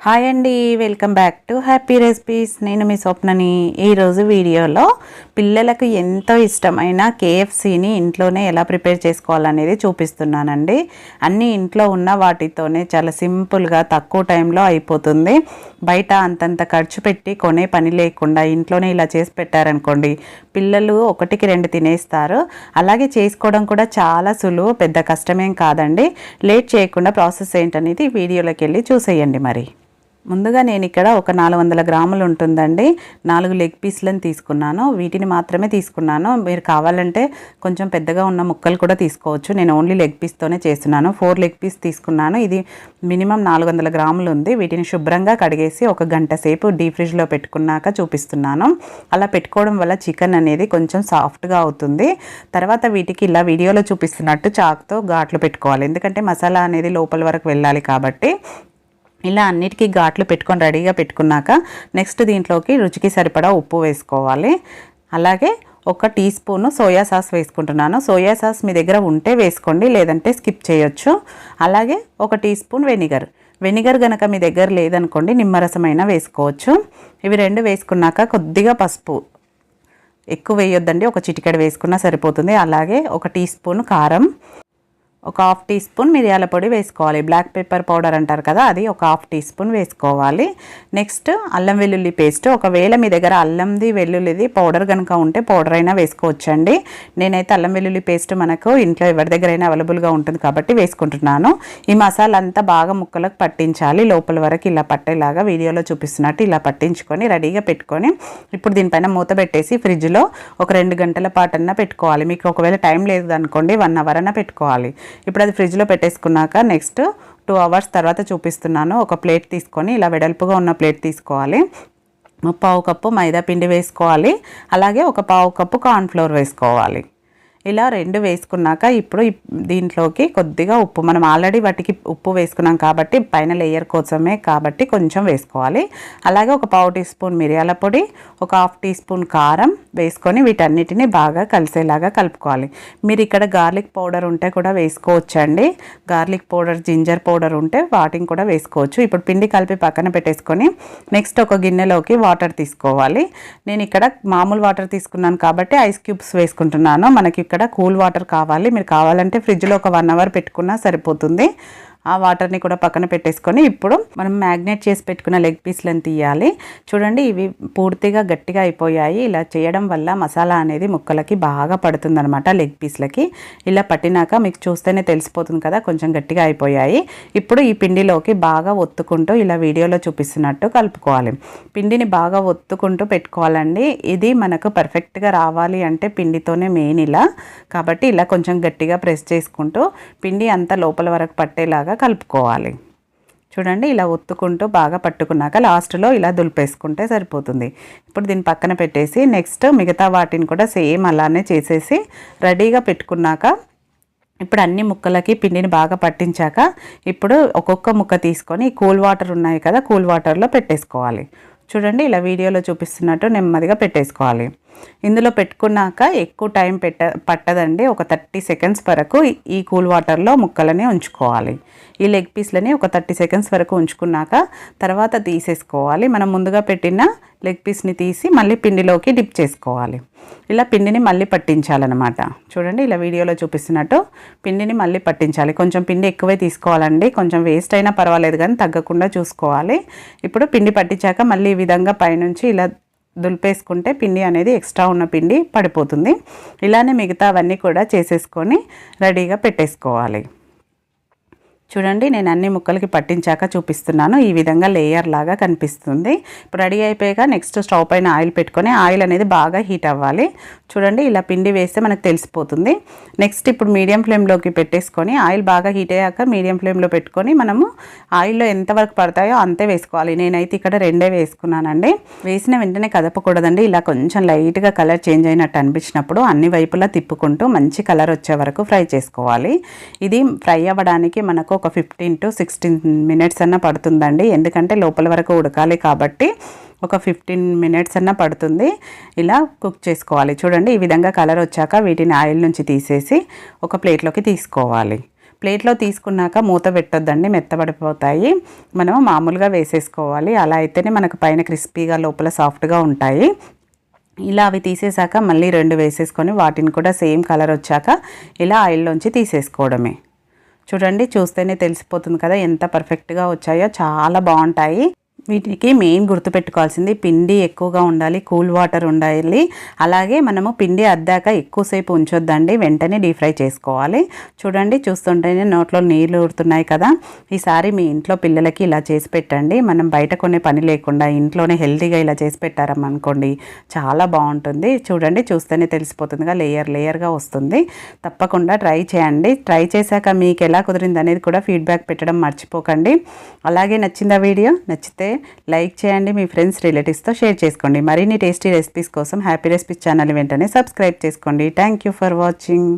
Hi అండి welcome back to happy recipes నేను మీ స్వప్నని ఈరోజు వీడియోలో పిల్లలకు ఎంతో ఇష్టమైన కేఎఫ్సీని ఇంట్లోనే ఎలా ప్రిపేర్ చేసుకోవాలనేది చూపిస్తున్నానండి. అన్నీ ఇంట్లో ఉన్న వాటితోనే చాలా సింపుల్గా తక్కువ టైంలో అయిపోతుంది. బయట అంతంత ఖర్చు పెట్టి కొనే పని లేకుండా ఇంట్లోనే ఇలా చేసి పెట్టారనుకోండి పిల్లలు ఒకటికి రెండు తినేస్తారు. అలాగే చేసుకోవడం కూడా చాలా సులువు పెద్ద కష్టమేం కాదండి. లేట్ చేయకుండా ప్రాసెస్ ఏంటనేది వీడియోలోకి వెళ్ళి చూసేయండి మరి. ముందుగా నేను ఇక్కడ ఒక నాలుగు వందల గ్రాములు ఉంటుందండి. నాలుగు లెగ్ పీస్లను తీసుకున్నాను. వీటిని మాత్రమే తీసుకున్నాను. మీరు కావాలంటే కొంచెం పెద్దగా ఉన్న ముక్కలు కూడా తీసుకోవచ్చు. నేను ఓన్లీ లెగ్ పీస్తోనే చేస్తున్నాను. ఫోర్ లెగ్ పీస్ తీసుకున్నాను. ఇది మినిమం నాలుగు వందల గ్రాములు ఉంది. వీటిని శుభ్రంగా కడిగేసి ఒక గంట సేపు డీప్ ఫ్రిడ్జ్లో పెట్టుకున్నాక చూపిస్తున్నాను. అలా పెట్టుకోవడం వల్ల చికెన్ అనేది కొంచెం సాఫ్ట్గా అవుతుంది. తర్వాత వీటికి ఇలా వీడియోలో చూపిస్తున్నట్టు చాక్తో ఘాట్లు పెట్టుకోవాలి. ఎందుకంటే మసాలా అనేది లోపల వరకు వెళ్ళాలి కాబట్టి. ఇలా అన్నిటికీ ఘాట్లు పెట్టుకొని రెడీగా పెట్టుకున్నాక నెక్స్ట్ దీంట్లోకి రుచికి సరిపడా ఉప్పు వేసుకోవాలి. అలాగే ఒక టీ స్పూన్ సోయా సాస్ వేసుకుంటున్నాను. సోయా సాస్ మీ దగ్గర ఉంటే వేసుకోండి లేదంటే స్కిప్ చేయొచ్చు. అలాగే ఒక టీ స్పూన్ వెనిగర్. వెనిగర్ గనక మీ దగ్గర లేదనుకోండి నిమ్మరసమైనా వేసుకోవచ్చు. ఇవి రెండు వేసుకున్నాక కొద్దిగా పసుపు. ఎక్కువ వేయొద్దండి ఒక చిటికెడు వేసుకున్నా సరిపోతుంది. అలాగే ఒక టీ స్పూన్ కారం. ఒక హాఫ్ టీ స్పూన్ మిరియాల పొడి వేసుకోవాలి. బ్లాక్ పెప్పర్ పౌడర్ అంటారు కదా అది ఒక హాఫ్ టీ స్పూన్ వేసుకోవాలి. నెక్స్ట్ అల్లం వెల్లుల్లి పేస్ట్. ఒకవేళ మీ దగ్గర అల్లంది వెల్లుల్లిది పౌడర్ కనుక ఉంటే పౌడర్ అయినా వేసుకోవచ్చండి. నేనైతే అల్లం వెల్లుల్లి పేస్ట్ మనకు ఇంట్లో ఎవరి దగ్గర అయినా అవైలబుల్గా ఉంటుంది కాబట్టి వేసుకుంటున్నాను. ఈ మసాలా అంతా బాగా ముక్కలకు పట్టించాలి. లోపల వరకు ఇలా పట్టేలాగా వీడియోలో చూపిస్తున్నట్టు ఇలా పట్టించుకొని రెడీగా పెట్టుకొని ఇప్పుడు దీనిపైన మూత పెట్టేసి ఫ్రిడ్జ్లో ఒక రెండు గంటల పాటన్నా పెట్టుకోవాలి. మీకు ఒకవేళ టైం లేదు అనుకోండి వన్ అవర్ అన్నా పెట్టుకోవాలి. ఇప్పుడు అది ఫ్రిడ్జ్లో పెట్టేసుకున్నాక నెక్స్ట్ టూ అవర్స్ తర్వాత చూపిస్తున్నాను. ఒక ప్లేట్ తీసుకొని ఇలా వెడల్పుగా ఉన్న ప్లేట్ తీసుకోవాలి. పావు కప్పు మైదా పిండి వేసుకోవాలి. అలాగే ఒక పావు కప్పు కార్న్ఫ్లోర్ వేసుకోవాలి. ఇలా రెండు వేసుకున్నాక ఇప్పుడు దీంట్లోకి కొద్దిగా ఉప్పు. మనం ఆల్రెడీ వాటికి ఉప్పు వేసుకున్నాం కాబట్టి పైన లేయర్ కోసమే కాబట్టి కొంచెం వేసుకోవాలి. అలాగే ఒక పావు టీ స్పూన్ మిరియాల పొడి ఒక హాఫ్ టీ స్పూన్ కారం వేసుకొని వీటన్నిటిని బాగా కలిసేలాగా కలుపుకోవాలి. మీరు ఇక్కడ గార్లిక్ పౌడర్ ఉంటే కూడా వేసుకోవచ్చండి. గార్లిక్ పౌడర్ జింజర్ పౌడర్ ఉంటే వాటిని కూడా వేసుకోవచ్చు. ఇప్పుడు పిండి కలిపి పక్కన పెట్టేసుకొని నెక్స్ట్ ఒక గిన్నెలోకి వాటర్ తీసుకోవాలి. నేను ఇక్కడ మామూలు వాటర్ తీసుకున్నాను కాబట్టి ఐస్ క్యూబ్స్ వేసుకుంటున్నాను. మనకి ఇక్కడ కూల్ వాటర్ కావాలి. మీరు కావాలంటే ఫ్రిడ్జ్లో ఒక వన్ అవర్ పెట్టుకున్నా సరిపోతుంది. ఆ వాటర్ని కూడా పక్కన పెట్టేసుకొని ఇప్పుడు మనం మ్యాగ్నేట్ చేసి పెట్టుకున్న లెగ్ పీస్లను తీయాలి. చూడండి ఇవి పూర్తిగా గట్టిగా అయిపోయాయి. ఇలా చేయడం వల్ల మసాలా అనేది ముక్కలకి బాగా పడుతుందనమాట లెగ్ పీస్లకి ఇలా పట్టినాక మీకు చూస్తేనే తెలిసిపోతుంది కదా కొంచెం గట్టిగా అయిపోయాయి. ఇప్పుడు ఈ పిండిలోకి బాగా ఒత్తుకుంటూ ఇలా వీడియోలో చూపిస్తున్నట్టు కలుపుకోవాలి. పిండిని బాగా ఒత్తుకుంటూ పెట్టుకోవాలండి. ఇది మనకు పర్ఫెక్ట్గా రావాలి అంటే పిండితోనే మెయిన్ ఇలా. కాబట్టి ఇలా కొంచెం గట్టిగా ప్రెస్ చేసుకుంటూ పిండి అంతా లోపల వరకు పట్టేలాగా కలుపుకోవాలి. చూడండి ఇలా ఒత్తుకుంటూ బాగా పట్టుకున్నాక లాస్ట్లో ఇలా దులిపేసుకుంటే సరిపోతుంది. ఇప్పుడు దీన్ని పక్కన పెట్టేసి నెక్స్ట్ మిగతా వాటిని కూడా సేమ్ అలానే చేసేసి రెడీగా పెట్టుకున్నాక ఇప్పుడు అన్ని ముక్కలకి పిండిని బాగా పట్టించాక ఇప్పుడు ఒక్కొక్క ముక్క తీసుకొని కూల్ వాటర్ ఉన్నాయి కదా కూల్ వాటర్లో పెట్టేసుకోవాలి. చూడండి ఇలా వీడియోలో చూపిస్తున్నట్టు నెమ్మదిగా పెట్టేసుకోవాలి. ఇందులో పెట్టుకున్నాక ఎక్కువ టైం పెట్ట పట్టదండి. ఒక థర్టీ సెకండ్స్ వరకు ఈ కూల్ వాటర్లో ముక్కలని ఉంచుకోవాలి. ఈ లెగ్ పీస్లని ఒక థర్టీ సెకండ్స్ వరకు ఉంచుకున్నాక తర్వాత తీసేసుకోవాలి. మనం ముందుగా పెట్టిన లెగ్ పీస్ని తీసి మళ్ళీ పిండిలోకి డిప్ చేసుకోవాలి. ఇలా పిండిని మళ్ళీ పట్టించాలన్నమాట. చూడండి ఇలా వీడియోలో చూపిస్తున్నట్టు పిండిని మళ్ళీ పట్టించాలి. కొంచెం పిండి ఎక్కువే తీసుకోవాలండి. కొంచెం వేస్ట్ అయినా పర్వాలేదు కానీ తగ్గకుండా చూసుకోవాలి. ఇప్పుడు పిండి పట్టించాక మళ్ళీ ఈ విధంగా పైనుంచి ఇలా దులిపేసుకుంటే పిండి అనేది ఎక్స్ట్రా ఉన్న పిండి పడిపోతుంది. ఇలానే మిగతా అవన్నీ కూడా చేసేసుకొని రెడీగా పెట్టేసుకోవాలి. చూడండి నేను అన్ని ముక్కలకి పట్టించాక చూపిస్తున్నాను. ఈ విధంగా లేయర్ లాగా కనిపిస్తుంది. ఇప్పుడు రెడీ అయిపోయాక నెక్స్ట్ స్టవ్ పైన ఆయిల్ పెట్టుకొని ఆయిల్ అనేది బాగా హీట్ అవ్వాలి. చూడండి ఇలా పిండి వేస్తే మనకు తెలిసిపోతుంది. నెక్స్ట్ ఇప్పుడు మీడియం ఫ్లేమ్లోకి పెట్టేసుకొని ఆయిల్ బాగా హీట్ అయ్యాక మీడియం ఫ్లేమ్లో పెట్టుకొని మనము ఆయిల్లో ఎంతవరకు పడతాయో అంతే వేసుకోవాలి. నేనైతే ఇక్కడ రెండే వేసుకున్నానండి. వేసిన వెంటనే కదపకూడదండి. ఇలా కొంచెం లైట్గా కలర్ చేంజ్ అయినట్టు అనిపించినప్పుడు అన్ని వైపులా తిప్పుకుంటూ మంచి కలర్ వచ్చే వరకు ఫ్రై చేసుకోవాలి. ఇది ఫ్రై అవ్వడానికి మనకు ఒక ఫిఫ్టీన్ టు సిక్స్టీన్ మినిట్స్ అన్న పడుతుందండి. ఎందుకంటే లోపల వరకు ఉడకాలి కాబట్టి ఒక ఫిఫ్టీన్ మినిట్స్ అన్న పడుతుంది. ఇలా కుక్ చేసుకోవాలి. చూడండి ఈ విధంగా కలర్ వచ్చాక వీటిని ఆయిల్ నుంచి తీసేసి ఒక ప్లేట్లోకి తీసుకోవాలి. ప్లేట్లో తీసుకున్నాక మూత పెట్టొద్దండి మెత్తబడిపోతాయి. మనం మామూలుగా వేసేసుకోవాలి. అలా అయితేనే మనకు పైన క్రిస్పీగా లోపల సాఫ్ట్గా ఉంటాయి. ఇలా అవి తీసేసాక మళ్ళీ రెండు వేసేసుకొని వాటిని కూడా సేమ్ కలర్ వచ్చాక ఇలా ఆయిల్లోంచి తీసేసుకోవడమే. చూడండి చూస్తేనే తెలిసిపోతుంది కదా ఎంత పర్ఫెక్ట్గా వచ్చాయో. చాలా బాగుంటాయి. వీటికి మెయిన్ గుర్తుపెట్టుకోవాల్సింది పిండి ఎక్కువగా ఉండాలి కూల్ వాటర్ ఉండాలి. అలాగే మనము పిండి అద్దాక ఎక్కువసేపు ఉంచొద్దండి వెంటనే డీప్ ఫ్రై చేసుకోవాలి. చూడండి చూస్తుంటేనే నోట్లో నీళ్ళు ఊరుతున్నాయి కదా. ఈసారి మీ ఇంట్లో పిల్లలకి ఇలా చేసి పెట్టండి. మనం బయట కొనే పని లేకుండా ఇంట్లోనే హెల్తీగా ఇలా చేసి పెట్టారనుకోండి చాలా బాగుంటుంది. చూడండి చూస్తేనే తెలిసిపోతుందిగా లేయర్ లేయర్గా వస్తుంది. తప్పకుండా ట్రై చేయండి. ట్రై చేశాక మీకు ఎలా కుదిరింది అనేది కూడా ఫీడ్బ్యాక్ పెట్టడం మర్చిపోకండి. అలాగే నచ్చిందా వీడియో? నచ్చితే లైక్ చేయండి మీ ఫ్రెండ్స్ రిలేటివ్స్తో షేర్ చేసుకోండి. మరిన్ని టేస్టీ రెసిపీస్ కోసం హ్యాపీ రెసిపీస్ ఛానల్ వెంటనే సబ్స్క్రైబ్ చేసుకోండి. Thank you for watching.